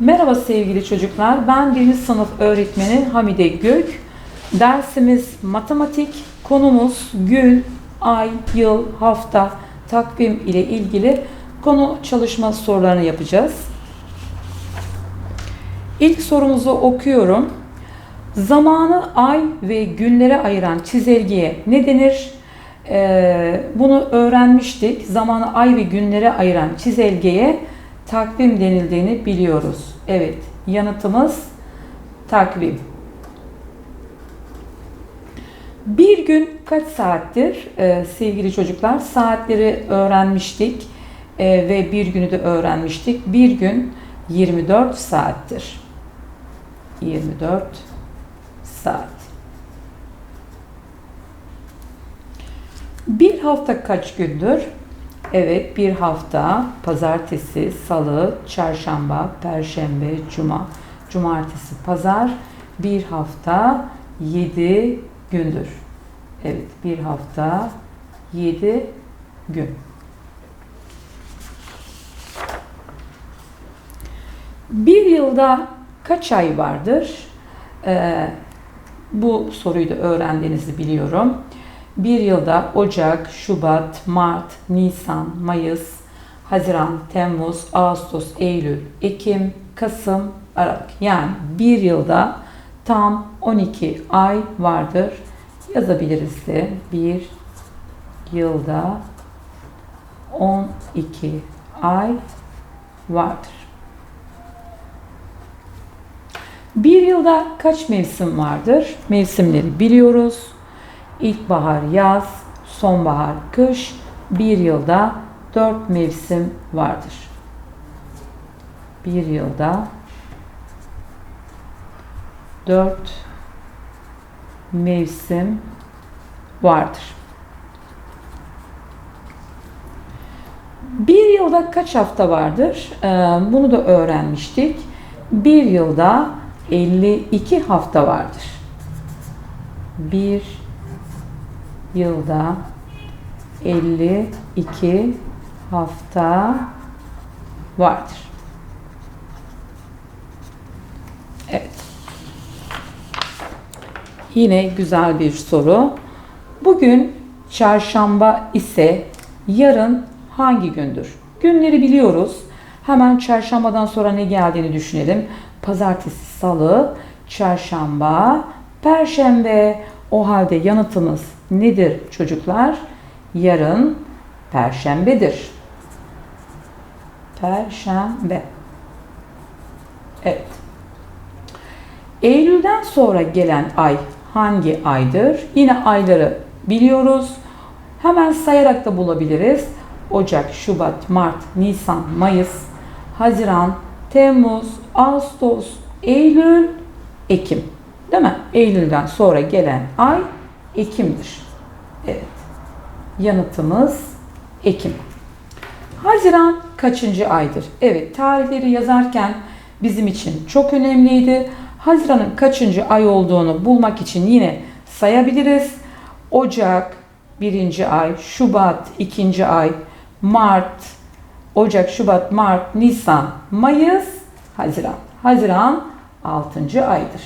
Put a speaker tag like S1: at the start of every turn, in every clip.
S1: Merhaba sevgili çocuklar. Ben 1. sınıf öğretmeni Hamide Gök. Dersimiz matematik. Konumuz gün, ay, yıl, hafta, takvim ile ilgili konu çalışma sorularını yapacağız. İlk sorumuzu okuyorum. Zamanı ay ve günlere ayıran çizelgeye ne denir? Ee, bunu öğrenmiştik. Zamanı ay ve günlere ayıran çizelgeye takvim denildiğini biliyoruz. Evet, yanıtımız takvim. Bir gün kaç saattir Ee, sevgili çocuklar? Saatleri öğrenmiştik Ee, ve bir günü de öğrenmiştik. Bir gün 24 saattir. 24 saat. Bir hafta kaç gündür? Evet, bir hafta pazartesi, salı, çarşamba, perşembe, cuma, cumartesi, pazar. Bir hafta 7 gündür. Evet, bir hafta 7 gün. Bir yılda kaç ay vardır? Ee, bu soruyu da öğrendiğinizi biliyorum. Bir yılda Ocak, Şubat, Mart, Nisan, Mayıs, Haziran, Temmuz, Ağustos, Eylül, Ekim, Kasım, Aralık. Yani bir yılda tam 12 ay vardır. Yazabiliriz de bir yılda 12 ay vardır. Bir yılda kaç mevsim vardır? Mevsimleri biliyoruz. İlkbahar, yaz, sonbahar, kış. Bir yılda dört mevsim vardır. Bir yılda dört mevsim vardır. Bir yılda kaç hafta vardır? Ee, Bunu da öğrenmiştik. Bir yılda 52 hafta vardır. Bir yılda 52 hafta vardır. Evet. Yine güzel bir soru. Bugün çarşamba ise yarın hangi gündür? Günleri biliyoruz. Hemen çarşambadan sonra ne geldiğini düşünelim. Pazartesi, salı, çarşamba, perşembe. O halde yanıtımız nedir çocuklar? Yarın perşembedir. Perşembe. Evet. Eylül'den sonra gelen ay hangi aydır? Yine ayları biliyoruz. Hemen sayarak da bulabiliriz. Ocak, Şubat, Mart, Nisan, Mayıs, Haziran, Temmuz, Ağustos, Eylül, Ekim. Değil mi? Eylül'den sonra gelen ay Ekim'dir. Evet. Yanıtımız Ekim. Haziran kaçıncı aydır? Evet, tarihleri yazarken bizim için çok önemliydi. Haziran'ın kaçıncı ay olduğunu bulmak için yine sayabiliriz. Ocak birinci ay, Şubat ikinci ay, Mart, Ocak, Şubat, Mart, Nisan, Mayıs, Haziran. Haziran 6. aydır.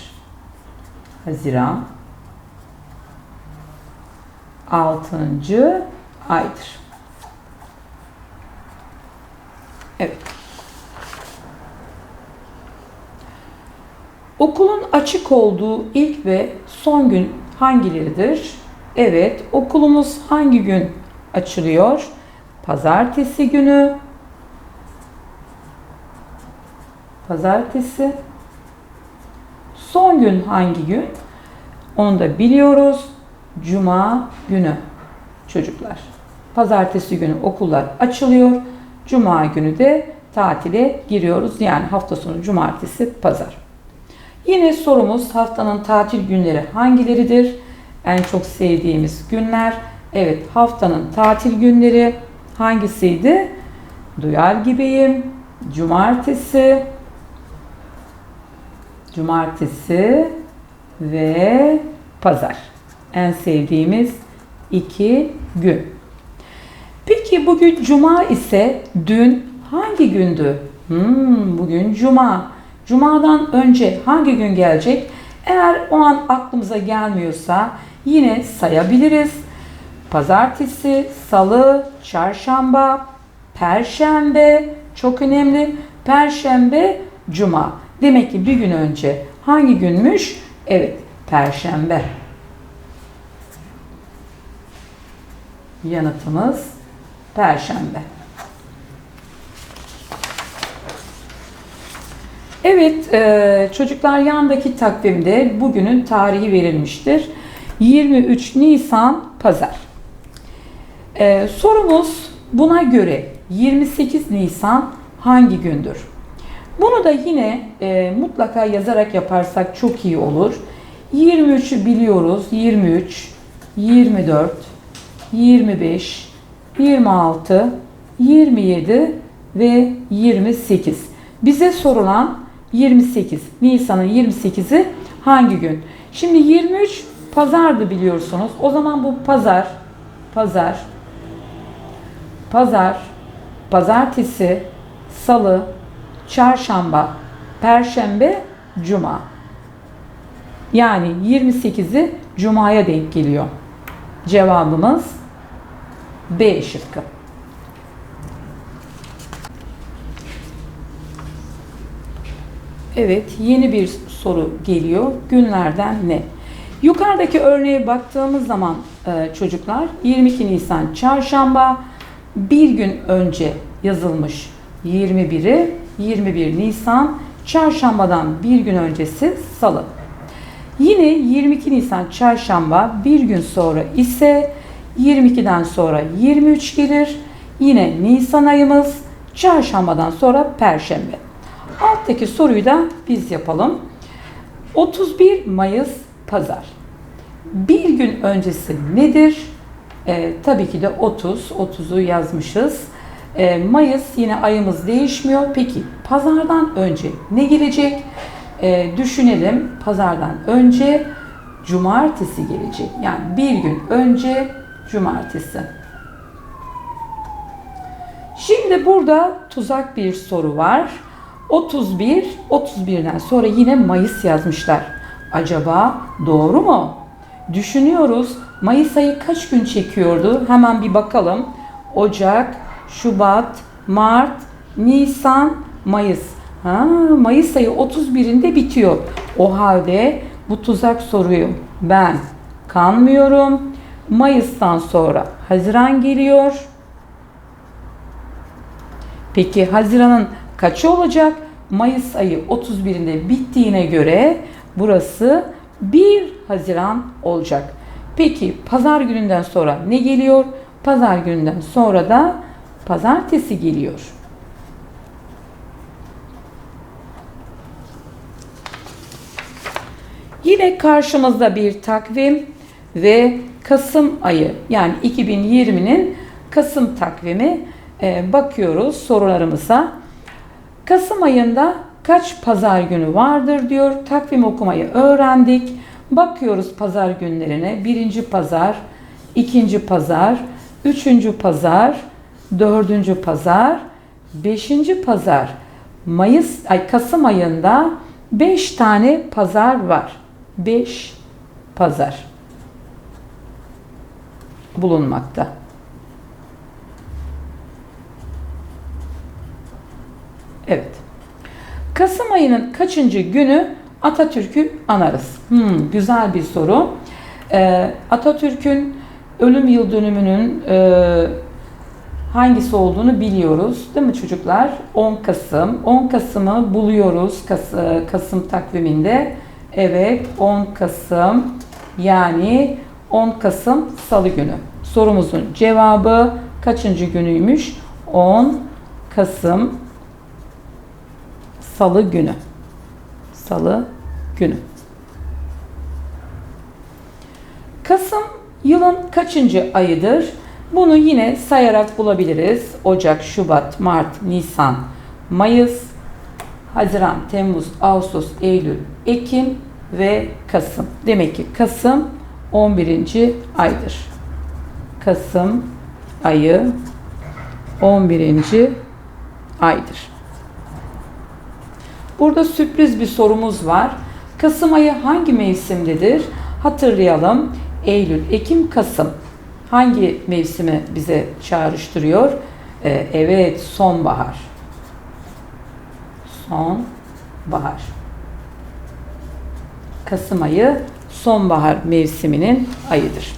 S1: Haziran 6. aydır. Evet. Okulun açık olduğu ilk ve son gün hangileridir? Evet, okulumuz hangi gün açılıyor? Pazartesi günü. Pazartesi. Son gün hangi gün? Onu da biliyoruz. Cuma günü çocuklar. Pazartesi günü okullar açılıyor. Cuma günü de tatile giriyoruz. Yani hafta sonu cumartesi, pazar. Yine sorumuz haftanın tatil günleri hangileridir? En çok sevdiğimiz günler. Evet haftanın tatil günleri hangisiydi? Duyar gibiyim. Cumartesi. Cumartesi ve pazar. En sevdiğimiz iki gün. Peki bugün cuma ise dün hangi gündü? Hmm, bugün cuma. Cuma'dan önce hangi gün gelecek? Eğer o an aklımıza gelmiyorsa yine sayabiliriz. Pazartesi, salı, çarşamba, perşembe çok önemli. Perşembe, cuma. Demek ki bir gün önce hangi günmüş? Evet, perşembe. Yanıtımız perşembe. Evet, e, çocuklar yandaki takvimde bugünün tarihi verilmiştir. 23 Nisan Pazar. E, sorumuz buna göre 28 Nisan hangi gündür? Bunu da yine e, mutlaka yazarak yaparsak çok iyi olur. 23'ü biliyoruz. 23, 24, 25, 26, 27 ve 28. Bize sorulan 28. Nisan'ın 28'i hangi gün? Şimdi 23 pazardı biliyorsunuz. O zaman bu pazar, pazar, pazar, pazartesi, salı, çarşamba, perşembe, cuma. Yani 28'i cumaya denk geliyor. Cevabımız B şıkkı. Evet, yeni bir soru geliyor. Günlerden ne? Yukarıdaki örneğe baktığımız zaman e, çocuklar 22 Nisan çarşamba bir gün önce yazılmış 21'i 21 Nisan çarşambadan bir gün öncesi salı. Yine 22 Nisan çarşamba bir gün sonra ise 22'den sonra 23 gelir. Yine Nisan ayımız çarşambadan sonra perşembe. Alttaki soruyu da biz yapalım. 31 Mayıs Pazar. Bir gün öncesi nedir? Ee, tabii ki de 30. 30'u yazmışız. Ee, Mayıs yine ayımız değişmiyor. Peki pazardan önce ne gelecek? Ee, düşünelim. Pazardan önce cumartesi gelecek. Yani bir gün önce cumartesi. Şimdi burada tuzak bir soru var. 31, 31'den sonra yine Mayıs yazmışlar. Acaba doğru mu? Düşünüyoruz. Mayıs ayı kaç gün çekiyordu? Hemen bir bakalım. Ocak, Şubat, Mart, Nisan, Mayıs. Ha, Mayıs ayı 31'inde bitiyor. O halde bu tuzak soruyu ben kanmıyorum. Mayıs'tan sonra Haziran geliyor. Peki Haziran'ın kaçı olacak? Mayıs ayı 31'inde bittiğine göre burası 1 Haziran olacak. Peki pazar gününden sonra ne geliyor? Pazar gününden sonra da pazartesi geliyor. Yine karşımızda bir takvim ve Kasım ayı yani 2020'nin Kasım takvimi ee, bakıyoruz sorularımıza. Kasım ayında kaç pazar günü vardır diyor. Takvim okumayı öğrendik. Bakıyoruz pazar günlerine. Birinci pazar, ikinci pazar, üçüncü pazar, dördüncü pazar, beşinci pazar. Mayıs, ay Kasım ayında beş tane pazar var. Beş pazar bulunmakta. Evet. Kasım ayının kaçıncı günü Atatürk'ü anarız? Hmm, güzel bir soru. Ee, Atatürk'ün ölüm yıl dönümünün e, hangisi olduğunu biliyoruz. Değil mi çocuklar? 10 Kasım. 10 Kasım'ı buluyoruz Kas e, Kasım takviminde. Evet 10 Kasım yani 10 Kasım Salı günü. Sorumuzun cevabı kaçıncı günüymüş? 10 Kasım Salı günü. Salı günü. Kasım yılın kaçıncı ayıdır? Bunu yine sayarak bulabiliriz. Ocak, Şubat, Mart, Nisan, Mayıs, Haziran, Temmuz, Ağustos, Eylül, Ekim ve Kasım. Demek ki Kasım 11. aydır. Kasım ayı 11. aydır. Burada sürpriz bir sorumuz var. Kasım ayı hangi mevsimdedir? Hatırlayalım. Eylül, Ekim, Kasım. Hangi mevsimi bize çağrıştırıyor? Ee, evet, sonbahar. Sonbahar. Kasım ayı sonbahar mevsiminin ayıdır.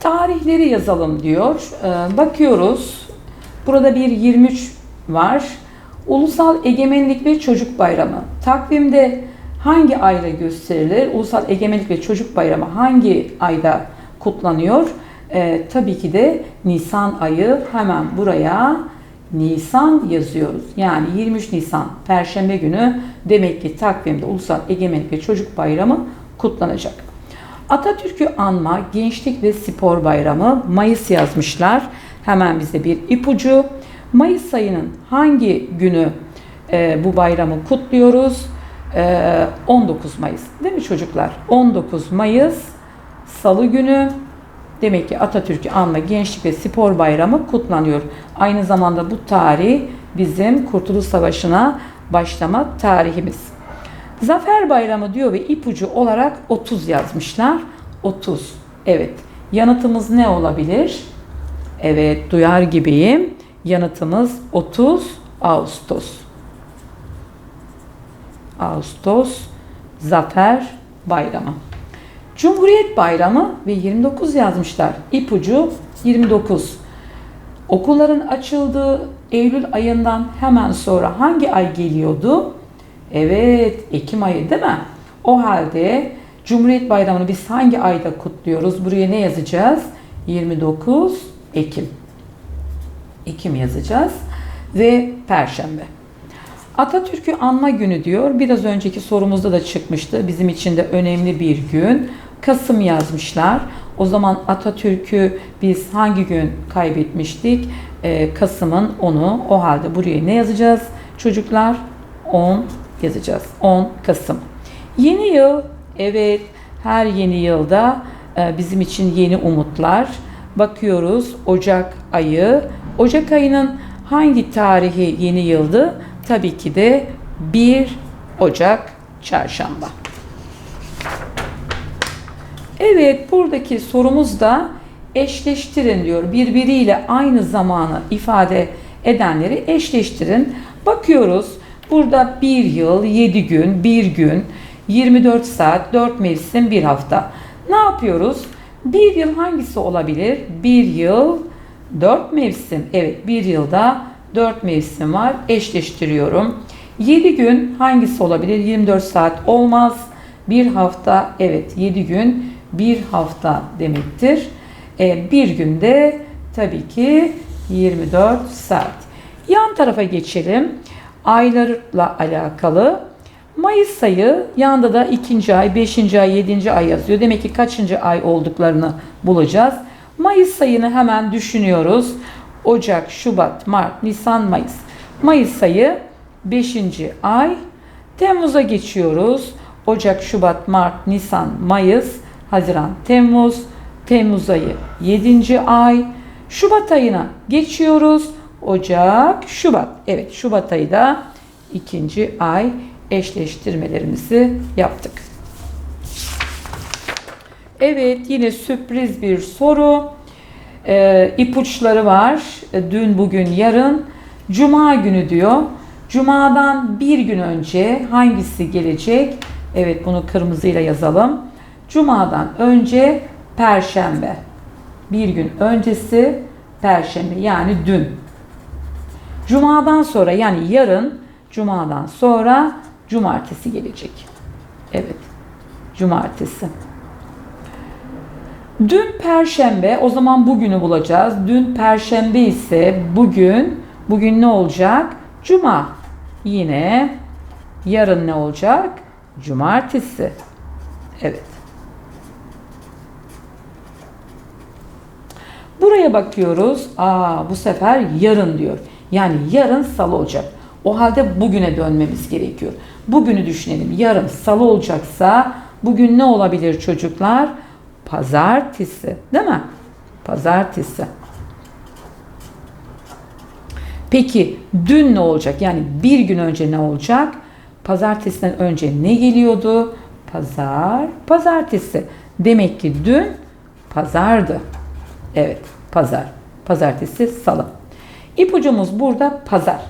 S1: Tarihleri yazalım diyor. Ee, bakıyoruz. Burada bir 23 var. Ulusal Egemenlik ve Çocuk Bayramı. Takvimde hangi ayda gösterilir? Ulusal Egemenlik ve Çocuk Bayramı hangi ayda kutlanıyor? Ee, tabii ki de Nisan ayı. Hemen buraya Nisan yazıyoruz. Yani 23 Nisan Perşembe günü demek ki takvimde Ulusal Egemenlik ve Çocuk Bayramı kutlanacak. Atatürk'ü anma, gençlik ve spor bayramı Mayıs yazmışlar. Hemen bize bir ipucu. Mayıs ayının hangi günü e, bu bayramı kutluyoruz? E, 19 Mayıs değil mi çocuklar? 19 Mayıs Salı günü Demek ki Atatürk'ü anma Gençlik ve Spor Bayramı kutlanıyor. Aynı zamanda bu tarih bizim Kurtuluş Savaşı'na başlama tarihimiz. Zafer Bayramı diyor ve ipucu olarak 30 yazmışlar. 30. Evet. Yanıtımız ne olabilir? Evet, duyar gibiyim. Yanıtımız 30 Ağustos. Ağustos Zafer Bayramı. Cumhuriyet Bayramı ve 29 yazmışlar. İpucu 29. Okulların açıldığı Eylül ayından hemen sonra hangi ay geliyordu? Evet, Ekim ayı değil mi? O halde Cumhuriyet Bayramı'nı biz hangi ayda kutluyoruz? Buraya ne yazacağız? 29 Ekim. Ekim yazacağız ve Perşembe. Atatürk'ü anma günü diyor. Biraz önceki sorumuzda da çıkmıştı. Bizim için de önemli bir gün. Kasım yazmışlar. O zaman Atatürk'ü biz hangi gün kaybetmiştik? Ee, Kasım'ın 10'u. O halde buraya ne yazacağız? Çocuklar 10 yazacağız. 10 Kasım. Yeni yıl, evet her yeni yılda e, bizim için yeni umutlar. Bakıyoruz Ocak ayı. Ocak ayının hangi tarihi yeni yıldı? Tabii ki de 1 Ocak çarşamba. Evet buradaki sorumuz da eşleştirin diyor. Birbiriyle aynı zamanı ifade edenleri eşleştirin. Bakıyoruz burada bir yıl, 7 gün, 1 gün, 24 saat, 4 mevsim, 1 hafta. Ne yapıyoruz? Bir yıl hangisi olabilir? Bir yıl, 4 mevsim. Evet bir yılda 4 mevsim var. Eşleştiriyorum. 7 gün hangisi olabilir? 24 saat olmaz. Bir hafta evet 7 gün bir hafta demektir. E, bir günde tabii ki 24 saat. Yan tarafa geçelim. Aylarla alakalı. Mayıs ayı yanda da ikinci ay, beşinci ay, yedinci ay yazıyor. Demek ki kaçıncı ay olduklarını bulacağız. Mayıs ayını hemen düşünüyoruz. Ocak, Şubat, Mart, Nisan, Mayıs. Mayıs ayı 5. ay. Temmuz'a geçiyoruz. Ocak, Şubat, Mart, Nisan, Mayıs, Haziran, Temmuz. Temmuz ayı 7. ay. Şubat ayına geçiyoruz. Ocak, Şubat. Evet, Şubat ayı da 2. ay eşleştirmelerimizi yaptık. Evet, yine sürpriz bir soru e, ipuçları var. E, dün, bugün, yarın. Cuma günü diyor. Cuma'dan bir gün önce hangisi gelecek? Evet bunu kırmızıyla yazalım. Cuma'dan önce Perşembe. Bir gün öncesi Perşembe yani dün. Cuma'dan sonra yani yarın Cuma'dan sonra Cumartesi gelecek. Evet. Cumartesi. Dün perşembe o zaman bugünü bulacağız. Dün perşembe ise bugün bugün ne olacak? Cuma. Yine yarın ne olacak? Cumartesi. Evet. Buraya bakıyoruz. Aa bu sefer yarın diyor. Yani yarın salı olacak. O halde bugüne dönmemiz gerekiyor. Bugünü düşünelim. Yarın salı olacaksa bugün ne olabilir çocuklar? Pazartesi değil mi? Pazartesi. Peki dün ne olacak? Yani bir gün önce ne olacak? Pazartesiden önce ne geliyordu? Pazar, pazartesi. Demek ki dün pazardı. Evet, pazar. Pazartesi, salı. İpucumuz burada pazar.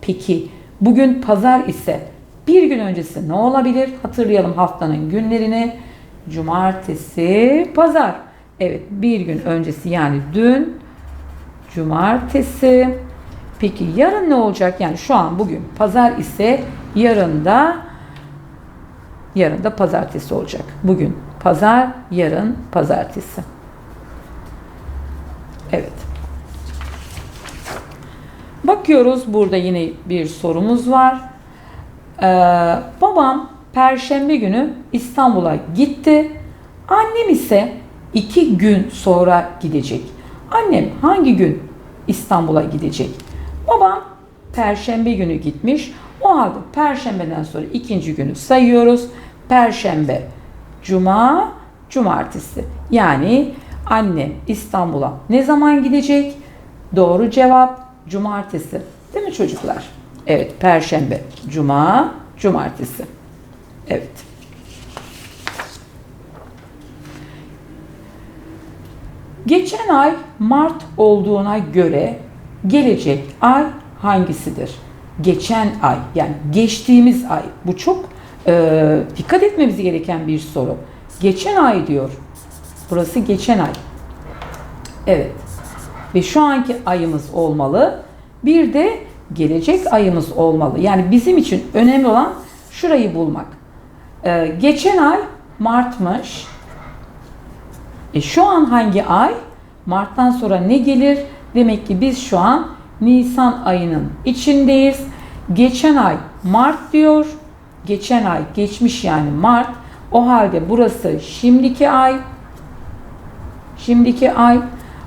S1: Peki bugün pazar ise bir gün öncesi ne olabilir? Hatırlayalım haftanın günlerini. Cumartesi, pazar. Evet, bir gün öncesi yani dün cumartesi. Peki yarın ne olacak? Yani şu an bugün pazar ise yarın da yarın da pazartesi olacak. Bugün pazar, yarın pazartesi. Evet. Bakıyoruz burada yine bir sorumuz var. Ee, babam perşembe günü İstanbul'a gitti. Annem ise iki gün sonra gidecek. Annem hangi gün İstanbul'a gidecek? Babam perşembe günü gitmiş. O halde perşembeden sonra ikinci günü sayıyoruz. Perşembe, cuma, cumartesi. Yani annem İstanbul'a ne zaman gidecek? Doğru cevap cumartesi. Değil mi çocuklar? Evet, perşembe, cuma, cumartesi. Evet. Geçen ay Mart olduğuna göre gelecek ay hangisidir? Geçen ay yani geçtiğimiz ay. Bu çok e, dikkat etmemiz gereken bir soru. Geçen ay diyor. Burası geçen ay. Evet. Ve şu anki ayımız olmalı. Bir de gelecek ayımız olmalı. Yani bizim için önemli olan şurayı bulmak. Ee, geçen ay Mart'mış. E şu an hangi ay? Mart'tan sonra ne gelir? Demek ki biz şu an Nisan ayının içindeyiz. Geçen ay Mart diyor. Geçen ay geçmiş yani Mart. O halde burası şimdiki ay. Şimdiki ay.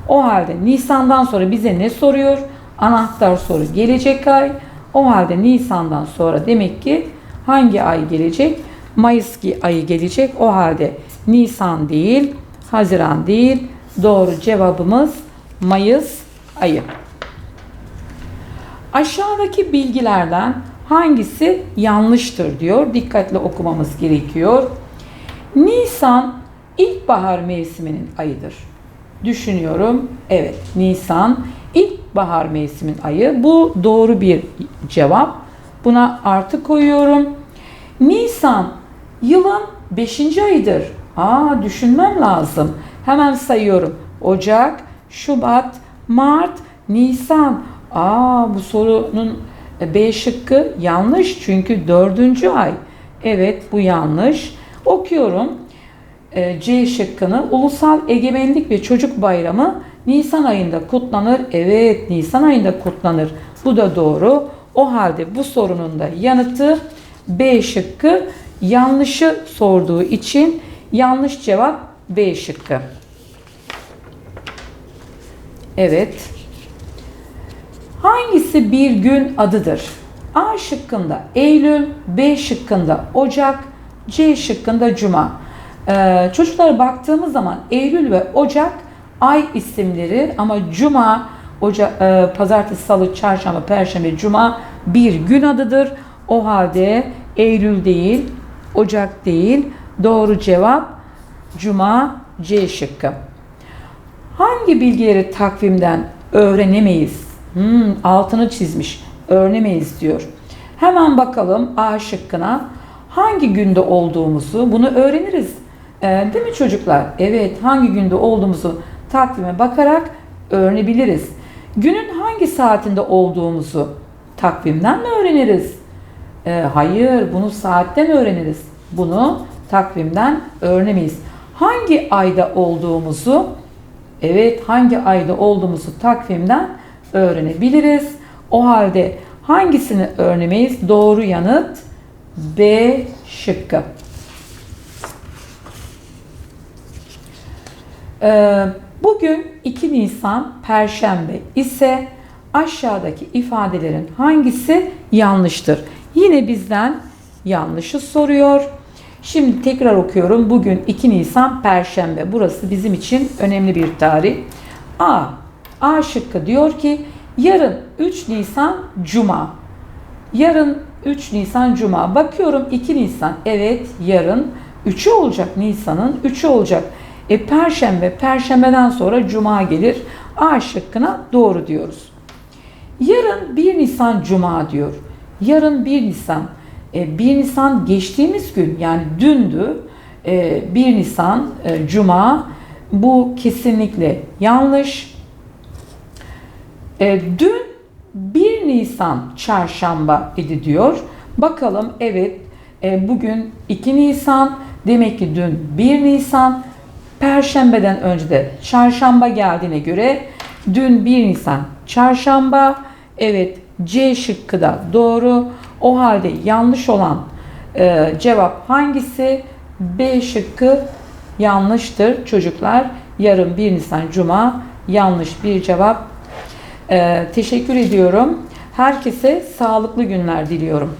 S1: O halde Nisan'dan sonra bize ne soruyor? Anahtar soru gelecek ay. O halde Nisan'dan sonra demek ki hangi ay gelecek? Mayıs ayı gelecek. O halde Nisan değil, Haziran değil. Doğru cevabımız Mayıs ayı. Aşağıdaki bilgilerden hangisi yanlıştır diyor. Dikkatli okumamız gerekiyor. Nisan ilkbahar mevsiminin ayıdır. Düşünüyorum. Evet, Nisan ilkbahar mevsimin ayı. Bu doğru bir cevap. Buna artı koyuyorum. Nisan yılın 5. ayıdır. Aa düşünmem lazım. Hemen sayıyorum. Ocak, Şubat, Mart, Nisan. Aa bu sorunun B şıkkı yanlış çünkü dördüncü ay. Evet bu yanlış. Okuyorum. E, C şıkkını Ulusal Egemenlik ve Çocuk Bayramı Nisan ayında kutlanır. Evet Nisan ayında kutlanır. Bu da doğru. O halde bu sorunun da yanıtı B şıkkı yanlışı sorduğu için yanlış cevap B şıkkı. Evet. Hangisi bir gün adıdır? A şıkkında Eylül, B şıkkında Ocak, C şıkkında Cuma. Ee, çocuklara baktığımız zaman Eylül ve Ocak ay isimleri ama Cuma, Ocak, e, Pazartesi, Salı, Çarşamba, Perşembe, Cuma bir gün adıdır. O halde Eylül değil, Ocak değil. Doğru cevap Cuma C şıkkı. Hangi bilgileri takvimden öğrenemeyiz? Hmm, altını çizmiş. Öğrenemeyiz diyor. Hemen bakalım A şıkkına. Hangi günde olduğumuzu bunu öğreniriz. Ee, değil mi çocuklar? Evet hangi günde olduğumuzu takvime bakarak öğrenebiliriz. Günün hangi saatinde olduğumuzu takvimden mi öğreniriz? Ee, hayır bunu saatten öğreniriz. Bunu takvimden öğrenemeyiz. Hangi ayda olduğumuzu evet hangi ayda olduğumuzu takvimden öğrenebiliriz. O halde hangisini öğrenemeyiz? Doğru yanıt B şıkkı. Bugün 2 Nisan Perşembe ise aşağıdaki ifadelerin hangisi yanlıştır? Yine bizden yanlışı soruyor. Şimdi tekrar okuyorum. Bugün 2 Nisan Perşembe. Burası bizim için önemli bir tarih. A. A şıkkı diyor ki Yarın 3 Nisan Cuma. Yarın 3 Nisan Cuma. Bakıyorum 2 Nisan. Evet yarın 3'ü olacak Nisan'ın 3'ü olacak. E Perşembe, Perşembeden sonra Cuma gelir. A şıkkına doğru diyoruz. Yarın 1 Nisan Cuma diyor. Yarın 1 Nisan. E, 1 Nisan geçtiğimiz gün yani dündü. E, 1 Nisan e, Cuma. Bu kesinlikle yanlış. E, dün 1 Nisan çarşamba idi diyor. Bakalım evet e, bugün 2 Nisan demek ki dün 1 Nisan Perşembeden önce de çarşamba geldiğine göre dün 1 Nisan çarşamba evet C şıkkı da doğru. O halde yanlış olan e, cevap hangisi? B şıkkı yanlıştır çocuklar. Yarın 1 Nisan Cuma yanlış bir cevap. E, teşekkür ediyorum. Herkese sağlıklı günler diliyorum.